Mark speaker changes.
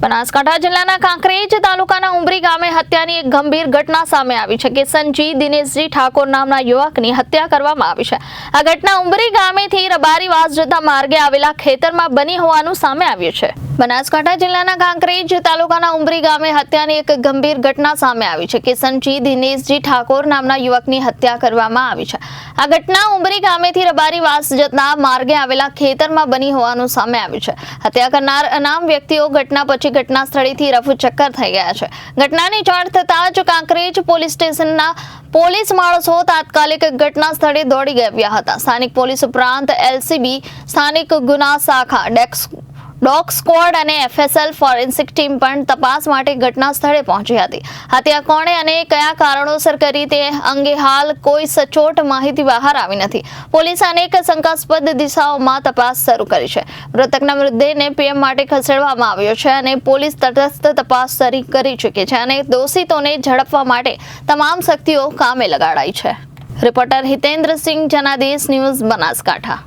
Speaker 1: બનાસકાંઠા જિલ્લાના કાંકરેજ તાલુકાના ઉમરી ગામે હત્યાની એક ગંભીર ઘટના સામે આવી છે કિશનજી દિનેશજી ઠાકોર નામના યુવકની હત્યા કરવામાં આવી છે. આ ઘટના ઉમરી ગામેથી રબારી વાસ જતા માર્ગે આવેલા ખેતરમાં બની હોવાનું સામે આવ્યું છે. બનાસકાંઠા જિલ્લાના કાંકરેજ તાલુકાના ઉમરી ગામે હત્યાની એક ગંભીર ઘટના સામે આવી છે. કિશનજી દિનેશજી ઠાકોર નામના યુવકની હત્યા કરવામાં આવી છે. આ ઘટના ઉમરી ગામેથી રબારી વાસ જતા માર્ગે આવેલા ખેતરમાં બની હોવાનું સામે આવ્યું છે. હત્યા કરનાર અનામ વ્યક્તિઓ ઘટના પછી ઘટના સ્થળેથી રફ ચક્કર થઈ ગયા છે. ઘટનાની જાણ થતાં જ કાંકરેજ પોલીસ સ્ટેશનના પોલીસ માણસો તાત્કાલિક ઘટના સ્થળે દોડી ગયા હતા. સ્થાનિક પોલીસ ઉપરાંત એલસીબી, સ્થાનિક ગુના શાખા ડેક્સ ડોગ સ્ક્વોડ અને એફએસએલ ફોરેન્સિક ટીમ પણ તપાસ માટે ઘટના સ્થળે પહોંચી હતી. હત્યા કોણે અને કયા કારણોસર કરી તે અંગે હાલ કોઈ સચોટ માહિતી બહાર આવી નથી. પોલીસે અનેક શંકાસ્પદ દિશાઓમાં તપાસ શરૂ કરી છે. મૃતકના મૃતદેહને પીએમ માટે ખસેડવામાં આવ્યો છે અને પોલીસ તટસ્થ તપાસ કરી ચૂકી છે અને દોષિતોને ઝડપવા માટે તમામ શક્તિઓ કામે લગાડાઈ છે. Reporter Hitendrasinh Janadesh news, Banaskantha.